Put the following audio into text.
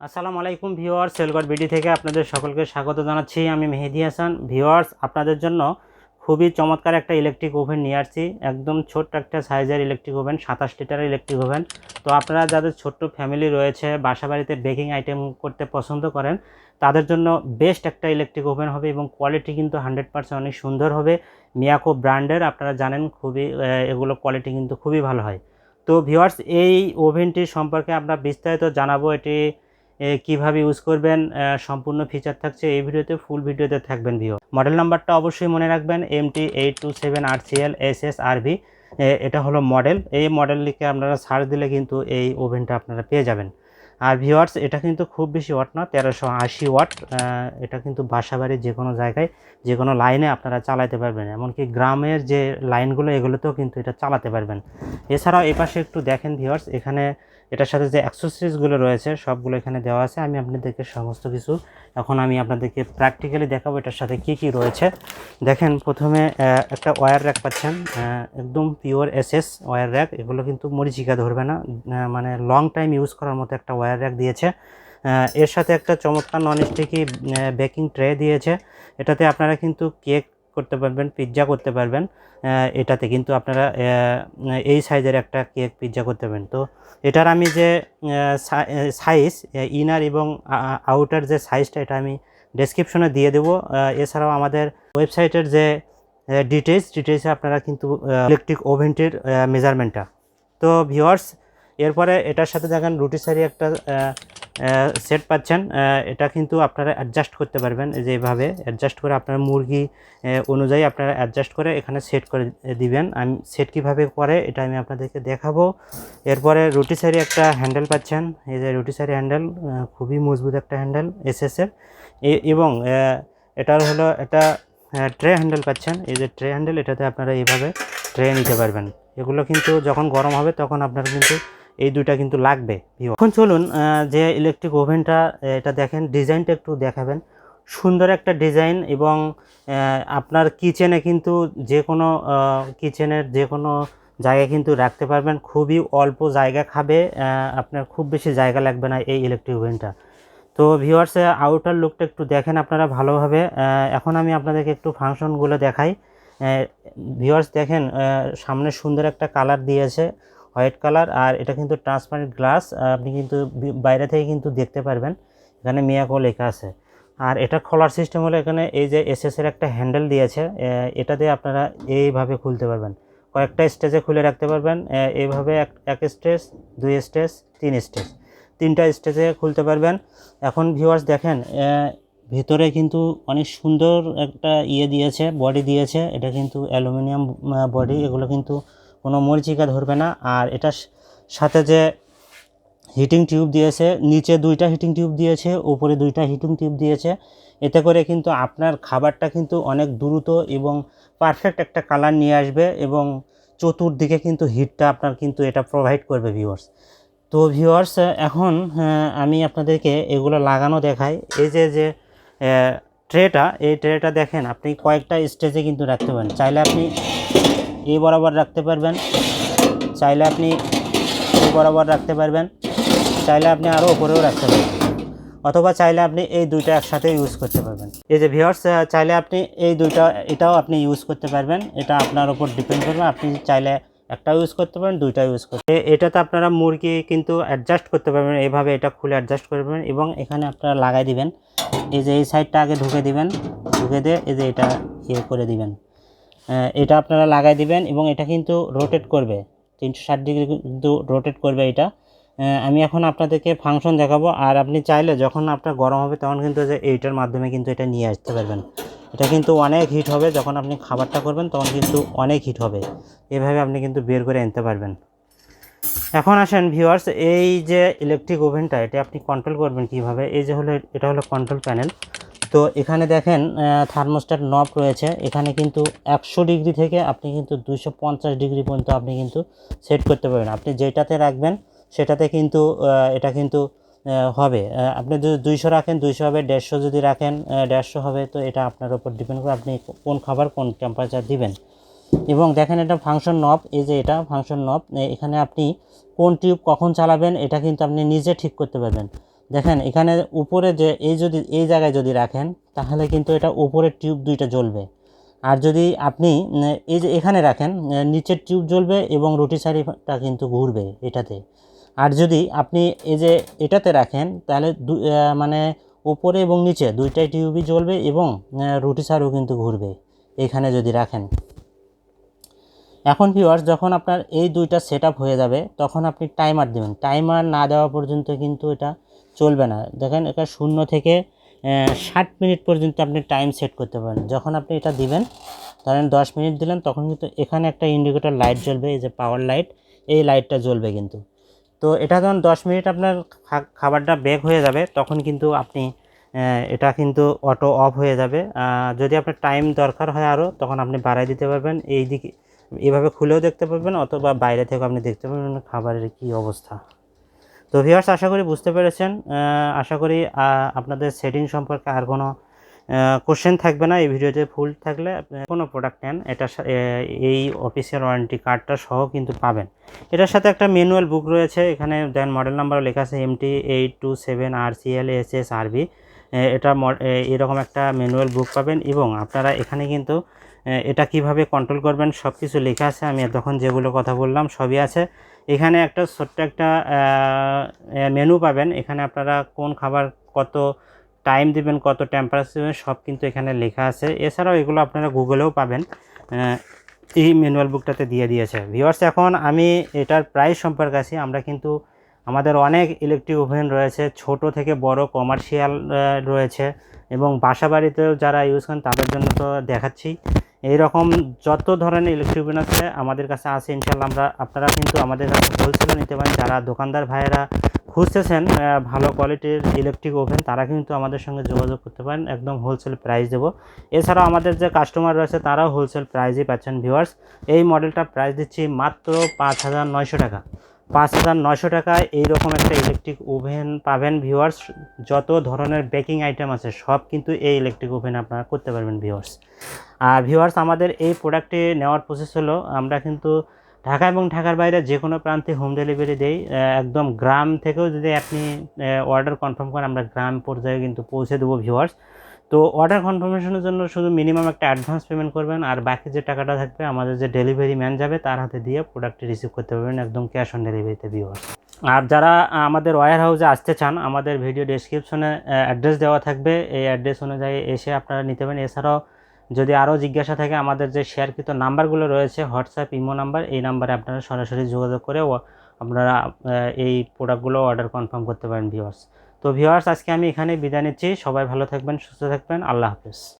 আসসালামু আলাইকুম viewers সেলগড় BD থেকে আপনাদের সকলকে স্বাগত জানাচ্ছি। আমি মেহেদি হাসান। ভিউয়ার্স, আপনাদের জন্য খুবই চমৎকার একটা ইলেকট্রিক ওভেন নিয়ে আসছি। একদম ছোট্ট একটা সাইজের ইলেকট্রিক ওভেন সাতাশ লিটারের ইলেকট্রিক ওভেন তো আপনারা যাদের ছোট্ট ফ্যামিলি রয়েছে বাসা বাড়িতে বেকিং আইটেম করতে পছন্দ করেন, তাদের জন্য বেস্ট একটা ইলেকট্রিক ওভেন হবে এবং কোয়ালিটি কিন্তু হান্ড্রেড পার্সেন্ট অনেক সুন্দর হবে। মিয়াকো ব্র্যান্ডের, আপনারা জানেন, খুবই এগুলো কোয়ালিটি কিন্তু খুবই ভালো হয়। তো ভিওয়ার্স এই ওভেনটি সম্পর্কে আমরা বিস্তারিত জানাব। এটি কীভাবে ইউজ করবেন সম্পূর্ণ ফিচার থাকছে এই ভিডিওতে ফুল ভিডিওতে থাকবেন ভিও। মডেল নাম্বারটা অবশ্যই মনে রাখবেন M T eight two seven R C L S S R V এটা হলো মডেল এই মডেল লিখে আপনারা সার্চ দিলে কিন্তু এই ওভেনটা আপনারা পেয়ে যাবেন। আর ভিওয়ার্স এটা কিন্তু খুব বেশি ওয়াট না, তেরোশো আশি ওয়াট এটা কিন্তু বাসাবাড়ির যে কোনো জায়গায় যে কোনো লাইনে আপনারা চালাতে পারবেন। এমনকি গ্রামের যে লাইনগুলো এগুলোতেও কিন্তু এটা চালাতে পারবেন। এছাড়াও এপাশে একটু দেখেন ভিওয়ার্স এখানে এটার সাথে যে অ্যাক্সেসরিজগুলো রয়েছে, সবগুলো এখানে দেওয়া আছে। আমি আপনাদেরকে সমস্ত কিছু এখন আমি আপনাদেরকে প্র্যাকটিক্যালি দেখাবো এটার সাথে কি কি রয়েছে। দেখেন, প্রথমে একটা ওয়্যার র্যাক পাচ্ছেন একদম পিওর এসএস ওয়্যার র্যাক এগুলো কিন্তু মরিচিকা ধরবে না। মানে লং টাইম ইউজ করার মতো একটা ওয়্যার র্যাক দিয়েছে। এর সাথে একটা চমৎকার নন স্টিকি বেকিং ট্রে দিয়েছে। এটাতে আপনারা কিন্তু কেক করতে পারবেন পিৎজা করতে পারবেন। এটাতে কিন্তু আপনারা এই সাইজের একটা কেক পিৎজা করতে পারবেন। তো এটার আমি যে সাইজ ইনার এবং আউটার যে সাইজটা এটা আমি ডেসক্রিপশনে দিয়ে দেবো। এছাড়াও আমাদের ওয়েবসাইটের যে ডিটেলস ডিটেলসে আপনারা কিন্তু ইলেকট্রিক ওভেনটির মেজারমেন্টটা তো ভিওয়ার্স এরপরে এটার সাথে দেখেন রুটিসারি একটা সেট পাচ্ছেন এটা কিন্তু আপনারা অ্যাডজাস্ট করতে পারবেন এই যে এইভাবে অ্যাডজাস্ট করে আপনার মুরগি অনুযায়ী আপনারা অ্যাডজাস্ট করে এখানে সেট করে দিবেন। আমি সেট কীভাবে করে এটা আমি আপনাদেরকে দেখাবো। এরপরে রুটি রুটিসারি একটা হ্যান্ডেল পাচ্ছেন। এই যে রুটি রুটিসারি হ্যান্ডেল খুবই মজবুত একটা হ্যান্ডেল এসএসের এবং এটার হলো একটা ট্রে হ্যান্ডেল পাচ্ছেন। এই যে ট্রে হ্যান্ডেল এটাতে আপনারা এইভাবে ট্রে নিতে পারবেন। এগুলো কিন্তু যখন গরম হবে, তখন আপনারা কিন্তু এই দুইটা কিন্তু লাগবে এখন চলুন যে ইলেকট্রিক ওভেনটা এটা দেখেন ডিজাইনটা একটু দেখাবেন। সুন্দর একটা ডিজাইন এবং আপনার কিচেনে কিন্তু যে কোনো কিচেনের যে কোনো জায়গায় কিন্তু রাখতে পারবেন। খুবই অল্প জায়গা খাবে আপনার খুব বেশি জায়গা লাগবে না এই ইলেকট্রিক ওভেনটা তো ভিউয়ার্স আউটার লুকটা একটু দেখেন আপনারা ভালোভাবে। এখন আমি আপনাদেরকে একটু ফাংশনগুলো দেখাই। ভিওয়ার্স দেখেন সামনে সুন্দর একটা কালার দিয়েছে। হোয়াইট কালার আর এটা কিন্তু ট্রান্সপারেন্ট গ্লাস আপনি কিন্তু বাইরে থেকে কিন্তু দেখতে পারবেন। এখানে মিয়াকো লেখা আছে। আর এটা খোলার সিস্টেম হলো এখানে এই যে এসএস এর একটা হ্যান্ডেল দিয়েছে এটা দিয়ে আপনারা এইভাবে খুলতে পারবেন। কয়েকটা স্টেজে খুলে রাখতে পারবেন এইভাবে এক এক স্টেজ দুই স্টেজ তিন স্টেজ তিনটা স্টেজে খুলতে পারবেন। এখন ভিউয়ার্স দেখেন ভেতরে কিন্তু অনেক সুন্দর একটা ইয়ে দিয়েছে বডি দিয়েছে। এটা কিন্তু অ্যালুমিনিয়াম বডি এগুলো কিন্তু কোনো মরিচিকা ধরবে না। আর এটার সাথে যে হিটিং টিউব দিয়েছে, নিচে দুইটা হিটিং টিউব দিয়েছে, উপরে দুইটা হিটিং টিউব দিয়েছে, এতে করে কিন্তু আপনার খাবারটা কিন্তু অনেক দ্রুত এবং পারফেক্ট একটা কালার নিয়ে আসবে এবং চতুর্দিকে কিন্তু হিটটা আপনার কিন্তু এটা প্রোভাইড করবে ভিউয়ার্স তো ভিউয়ার্স এখন আমি আপনাদেরকে এগুলো লাগানো দেখাই। এই যে যে ট্রেটা এই ট্রেটা দেখেন, আপনি কয়েকটা স্টেজে কিন্তু রাখতে পারেন। চাইলে আপনি এই বরাবর রাখতে পারবেন। চাইলে আপনি এই বরাবর রাখতে পারবেন। চাইলে আপনি আরও উপরেও রাখতে পারবেন। অথবা চাইলে আপনি এই দুইটা একসাথে ইউজ করতে পারবেন। এই যে ভিওর্স চাইলে আপনি এই দুইটা, এটাও আপনি ইউজ করতে পারবেন। এটা আপনার উপর ডিপেন্ড করবে। আপনি চাইলে একটা ইউজ করতে পারেন, দুইটা ইউজ করতে এ- এটাতে আপনারা মুরগি কিন্তু অ্যাডজাস্ট করতে পারবেন। এইভাবে এটা খুলে অ্যাডজাস্ট করবেন এবং এখানে আপনারা লাগাই দিবেন। এই যে এই সাইডটা আগে ঢুকে দিবেন। ঢুকে দিয়ে এই যে এটা ইয়ে করে দিবেন। এটা আপনারা লাগাই দিবেন এবং এটা কিন্তু রোটেট করবে। তিনশো ষাট ডিগ্রি কিন্তু রোটেট করবে এটা। আমি এখন আপনাদেরকে ফাংশন দেখাবো। আর আপনি চাইলে যখন আপনার গরম হবে তখন কিন্তু যে এইটার মাধ্যমে কিন্তু এটা নিয়ে আসতে পারবেন। এটা কিন্তু অনেক হিট হবে। যখন আপনি খাবারটা করবেন তখন কিন্তু অনেক হিট হবে। এভাবে আপনি কিন্তু বের করে আনতে পারবেন। এখন আসেন ভিউয়ার্স এই যে ইলেকট্রিক ওভেনটা এটা আপনি কন্ট্রোল করবেন কীভাবে? এই যে হলো, এটা হলো কন্ট্রোল প্যানেল তো এখানে দেখেন থার্মোস্ট্যাট নব রয়েছে। এখানে কিন্তু একশো ডিগ্রি থেকে আপনি কিন্তু দুইশো পঞ্চাশ ডিগ্রি পর্যন্ত আপনি কিন্তু সেট করতে পারবেন। আপনি যেটাতে রাখবেন, সেটাতে কিন্তু এটা কিন্তু হবে। আপনি যদি দুইশো রাখেন, দুইশো হবে, দেড়শো যদি রাখেন দেড়শো হবে, তো এটা আপনার উপর ডিপেন্ড করে আপনি কোন খাবার কোন টেম্পারেচার দিবেন। এবং দেখেন এটা ফাংশন নব এই যে এটা ফাংশন নব এখানে আপনি কোন টিউব কখন চালাবেন, এটা কিন্তু আপনি নিজে ঠিক করতে পারবেন। দেখেন, এখানে উপরে যে এই যদি, এই জায়গায় যদি রাখেন, তাহলে কিন্তু এটা উপরের টিউব দুইটা জ্বলবে। আর যদি আপনি, এই যে এখানে রাখেন, নিচের টিউব জ্বলবে এবং রোটিসারিটা কিন্তু ঘুরবে এটাতে। আর যদি আপনি এই যে এটাতে রাখেন, তাহলে মানে উপরে এবং নিচে দুইটাই টিউবই জ্বলবে এবং রোটিসারও কিন্তু ঘুরবে এখানে যদি রাখেন। এখন ভিউয়ার্স যখন আপনার এই দুইটা সেট হয়ে যাবে, তখন আপনি টাইমার দেবেন। টাইমার না দেওয়া পর্যন্ত কিন্তু এটা চলবে না। দেখেন, এটা শূন্য থেকে ষাট মিনিট পর্যন্ত আপনি টাইম সেট করতে পারেন। যখন আপনি এটা দিবেন, ধরেন দশ মিনিট দিলেন, তখন কিন্তু এখানে একটা ইন্ডিকেটর লাইট জ্বলবে, এই যে পাওয়ার লাইট এই লাইটটা জ্বলবে কিন্তু। তো এটা যখন দশ মিনিট আপনার খাবারটা বেক হয়ে যাবে, তখন কিন্তু আপনি এটা কিন্তু অটো অফ হয়ে যাবে। যদি আপনার টাইম দরকার হয় আরও তখন আপনি বাড়াই দিতে পারবেন। এই দিকে এভাবে খুলেও দেখতে পারবেন, অথবা বাইরে থেকে আপনি দেখতে পারবেন খাবারের কী অবস্থা। তো ভিউয়ার্স আশা করি বুঝতে পেরেছেন। আশা করি আপনাদের সেটিং সম্পর্কে আর কোনো কোশ্চেন থাকবে না। এই ভিডিওতে ফুল থাকলে কোনো প্রোডাক্ট নেন এটা এই অফিসিয়াল ওয়ারেন্টি কার্ডটা সহ কিন্তু পাবেন। এটার সাথে একটা ম্যানুয়াল বুক রয়েছে। এখানে দেন মডেল নাম্বার লেখা আছে MT eight two seven R CL S S RB এটা এরকম একটা ম্যানুয়াল বুক পাবেন এবং আপনারা এখানে কিন্তু এটা কীভাবে কন্ট্রোল করবেন সব কিছু লেখা আছে। আমি তখন যেগুলো কথা বললাম সবই আছে। এখানে একটা ছোট্ট একটা মেনু পাবেন। এখানে আপনারা কোন খাবার কত টাইম দিবেন, কত টেম্পারেচার দিবেন, সব কিন্তু এখানে লেখা আছে। এছাড়াও এগুলো আপনারা গুগলেও পাবেন। এই ম্যানুয়াল বুকটাতে দিয়ে দিয়েছে। ভিওয়ার্স এখন আমি এটার প্রাইস সম্পর্কে আছি। আমরা কিন্তু আমাদের অনেক ইলেকট্রিক ওভেন রয়েছে। ছোট থেকে বড় কমার্শিয়াল রয়েছে এবং বাসা বাড়িতেও যারা ইউজ করেন তাদের জন্য তো দেখাচ্ছি। এই রকম যত ধরনের ইলেকট্রিক ওভেন আছে আমাদের কাছে আছে ইনশাল্লাহ আমরা আপনারা কিন্তু আমাদের কাছে হোলসেলও নিতে পারেন। যারা দোকানদার ভাইয়েরা খুঁজতেছেন ভালো কোয়ালিটির ইলেকট্রিক ওভেন তারা কিন্তু আমাদের সঙ্গে যোগাযোগ করতে পারেন। একদম হোলসেল প্রাইস দেবো। এছাড়াও আমাদের যে কাস্টমার রয়েছে, তারাও হোলসেল প্রাইসই পাচ্ছেন ভিউয়ার্স এই মডেলটা প্রাইস দিচ্ছি মাত্র পাঁচ হাজার নয়শো টাকা। পাঁচ হাজার নয়শো টাকায় এইরকম একটা ইলেকট্রিক ওভেন পাবেন ভিউয়ার্স যত ধরনের বেকিং আইটেম আছে, সব কিন্তু এই ইলেকট্রিক ওভেন আপনারা করতে পারবেন ভিউয়ার্স আর ভিউয়ার্স আমাদের এই প্রোডাক্টটি নেওয়ার প্রসেস হলো, আমরা কিন্তু ঢাকা এবং ঢাকার বাইরে যে কোনো প্রান্তে হোম ডেলিভারি দেই। একদম গ্রাম থেকেও যদি আপনি অর্ডার কনফার্ম করেন, আমরা গ্রাম পর্যায়ে কিন্তু পৌঁছে দেবো ভিউয়ার্স তো অর্ডার কনফার্মেশনের জন্য শুধু মিনিমাম একটা অ্যাডভান্স পেমেন্ট করবেন, আর বাকি যে টাকাটা থাকবে, আমাদের যে ডেলিভারি ম্যান যাবে, তার হাতে দিয়ে প্রোডাক্টটি রিসিভ করতে পারবেন একদম ক্যাশ অন ডেলিভারিতে ভিউয়ার্স আর যারা আমাদের ওয়্যার হাউসে আসতে চান, আমাদের ভিডিও ডেসক্রিপশনে অ্যাড্রেস দেওয়া থাকবে। এই অ্যাড্রেস অনুযায়ী এসে আপনারা নিতে পারেন। এছাড়াও যদি আরও জিজ্ঞাসা থাকে আমাদের যে শেয়ারকৃত নাম্বারগুলো রয়েছে, হোয়াটসঅ্যাপ, ইমো নাম্বার, এই নাম্বারে আপনারা সরাসরি যোগাযোগ করে আপনারা এই প্রোডাক্টগুলো অর্ডার কনফার্ম করতে পারেন ভিওয়ার্স তো ভিওয়ার্স আজকে আমি এখানে বিদায় নিচ্ছি। সবাই ভালো থাকবেন, সুস্থ থাকবেন। আল্লাহ হাফেজ।